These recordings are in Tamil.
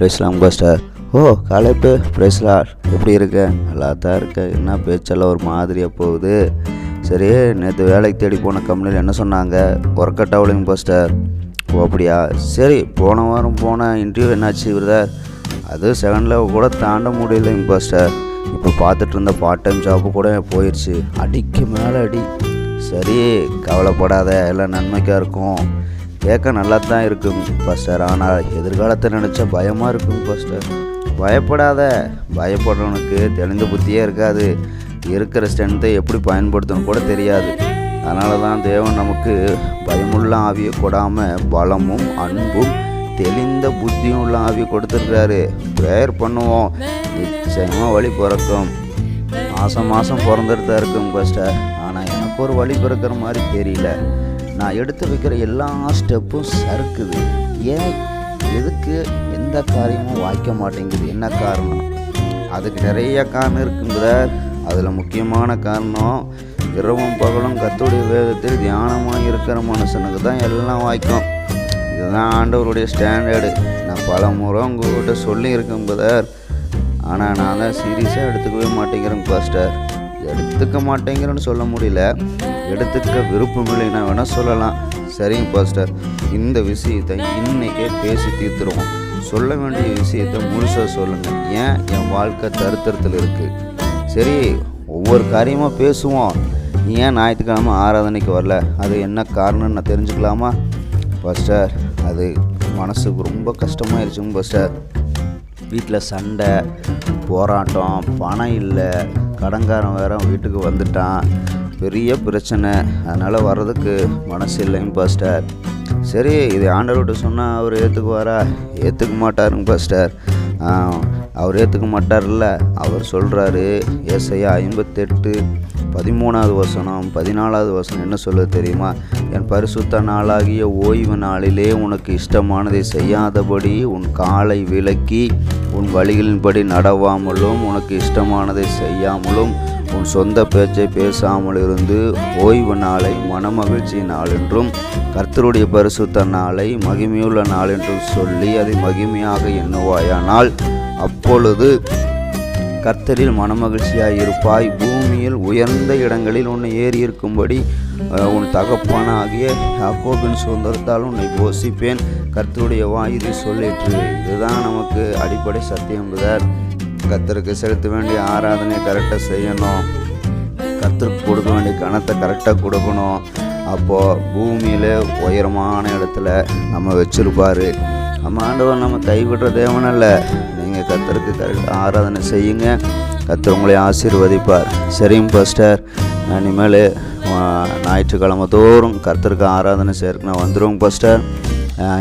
பிரேஸ்லாம் பாஸ்டர் ஓ காலைப்பு பிரேஸ்லார் எப்படி இருக்க? நல்லா தான் இருக்க என்ன பேச்செல்லாம் ஒரு மாதிரியாக போகுது? சரி நேற்று வேலைக்கு தேடி போன கம்பெனியில் என்ன சொன்னாங்க? ஒர்க் அவுட் ஆகலைங்க பாஸ்டர். ஓ அப்படியா? சரி போன வாரம் போன இன்டர்வியூ என்னாச்சு பிரதர்? அது செகண்ட் லெவல் கூட தாண்ட முடியலைங்க பாஸ்டர். இப்போ பார்த்துட்டு இருந்த பார்ட் டைம் ஜாப்பு கூட போயிடுச்சு அடிக்கு மேலே அடி. சரி கவலைப்படாத. எல்லாம் நன்மைக்காக இருக்கும். கேட்க நல்லா தான் இருக்கும் பாஸ்டர். ஆனால் எதிர்காலத்தை நினச்சா பயமாக இருக்கும் பாஸ்டர். பயப்படாத பயப்படுறவனுக்கு தெளிந்த புத்தியே இருக்காது. இருக்கிற ஸ்ட்ரென்த்தை எப்படி பயன்படுத்தணும் கூட தெரியாது. அதனால தான் தேவன் நமக்கு பயமுள்ள ஆவியை கொடாமல் பலமும் அன்பும் தெளிந்த புத்தியும் உள்ள ஆவியை கொடுத்துருக்காரு ப்ரேயர் பண்ணுவோம். நிச்சயமாக வழி பிறக்கும். மாதம் மாதம் பிறந்துட்டு தான் இருக்கும் பாஸ்டர். ஆனால் எனக்கு ஒரு வழி பிறக்கிற மாதிரி தெரியல. நான் எடுத்து வைக்கிற எல்லா ஸ்டெப்பும் சறுக்குது. ஏன்? எதுக்கு எந்த காரியமும் வாய்க்க மாட்டேங்குது? என்ன காரணம்? அதுக்கு நிறைய காரணம் இருக்குங்கிற அதில் முக்கியமான காரணம் இரவும் பகலும் கத்துடைய வேதத்தில் தியானமாக இருக்கிற மனுஷனுக்கு தான் எல்லாம் வாய்க்கும். இதுதான் ஆண்டவருடைய ஸ்டாண்டர்டு நான் பல முறை உங்கள்கிட்ட சொல்லியிருக்கேன் பதர் ஆனால் நான் தான் சீரியஸாக எடுத்துக்கவே மாட்டேங்கிறேன் பாஸ்டர் எடுத்துக்க மாட்டேங்கிறேன்னு சொல்ல முடியல. எடுத்துக்க விருப்பம் இல்லைன்னா வேணால் சொல்லலாம். சரிங்க பாஸ்டர். இந்த விஷயத்தை இன்றைக்கே பேசி தீர்த்துருவோம். சொல்ல வேண்டிய விஷயத்தை முழுசாக சொல்லுங்கள் ஏன் என் வாழ்க்கை தருத்தரத்தில் இருக்குது சரி ஒவ்வொரு காரியமாக பேசுவோம். நீ ஏன் ஞாயிற்றுக்கிழமை ஆராதனைக்கு வரல? அது என்ன காரணம்னு நான் தெரிஞ்சுக்கலாமா? பாஸ்டர் அது மனசுக்கு ரொம்ப கஷ்டமாயிருச்சுங்க பாஸ்டர். வீட்டில் சண்டை போராட்டம் பணம் இல்லை கடன்காரன் வேற வீட்டுக்கு வந்துட்டான். பெரிய பிரச்சனை. அதனால் வர்றதுக்கு மனசு இல்லைங்க பாஸ்டர் சரி இது ஆண்டவர்கிட்ட சொன்னால் அவர் ஏற்றுக்குவாரா ஏற்றுக்க மாட்டாருங்க பாஸ்டர் அவர் ஏற்றுக்க மாட்டார்ல அவர் சொல்கிறாரு ஏசையா ஐம்பத்தெட்டு பதிமூணாவது வசனம் பதினாலாவது வசனம் என்ன சொல்ல தெரியுமா? என் பரிசுத்த நாளாகிய ஓய்வு நாளிலே உனக்கு இஷ்டமானதை செய்யாதபடி உன் காலை விலக்கி உன் வழிகளின்படி நடவாமலும் உனக்கு இஷ்டமானதை செய்யாமலும் உன் சொந்த பேச்சை பேசாமல் இருந்து ஓய்வு நாளை மனமகிழ்ச்சி நாள் என்றும் கர்த்தருடைய பரிசுத்த நாளை மகிமையுள்ள நாள் என்றும் சொல்லி அதை மகிமையாக எண்ணுவாயானால் அப்பொழுது கர்த்தரில் மனமகிழ்ச்சியாய் இருப்பாய். பூமியில் உயர்ந்த இடங்களில் உன்னை ஏறி இருக்கும்படி உன் தகப்பான ஆகிய யாக்கோபின் சுதந்திரத்தால் உன்னை போஷிப்பேன் கர்த்தருடைய வாயுதை சொல்லிற்று. இதுதான் நமக்கு அடிப்படை சத்தியம் கத்தருக்கு செலுத்த வேண்டிய ஆராதனையை கரெக்டாக செய்யணும். கத்தருக்கு கொடுக்க வேண்டிய கணத்தை கரெக்டாக கொடுக்கணும். அப்போது பூமியில் உயரமான இடத்துல நம்ம வச்சிருப்பாரு. நம்ம ஆண்டவர் நம்ம கைவிடுற தேவனல்ல. நீங்கள் கத்தருக்கு கரெக்டாக ஆராதனை செய்யுங்க. கத்தர் உங்களை ஆசீர்வதிப்பார். சரிங்க பாஸ்டர் நான் இனிமேல் ஞாயிற்றுக்கிழமை தோறும் கர்த்தருக்கு ஆராதனை சேர்க்க நான் வந்துடுவோங்க பாஸ்டர்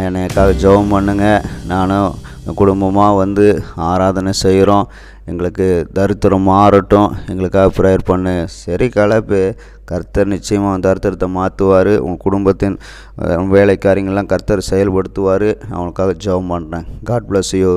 எனக்காக ஜெபம் பண்ணுங்கள் நானும் குடும்பமாக வந்து ஆராதனை செய்கிறோம் எங்களுக்கு தரித்திரம் மாறட்டும். எங்களுக்காக ப்ரேயர் பண்ணு. சரி கலப்பு. கர்த்தர் நிச்சயமாக தரித்திரத்தை மாற்றுவார் உங்கள் குடும்பத்தின் வேலைக்காரங்கள்லாம் கர்த்தர் செயல்படுத்துவார். அவனுக்காக ஜெபம் பண்ணுறேன் காட் பிளஸ் யூ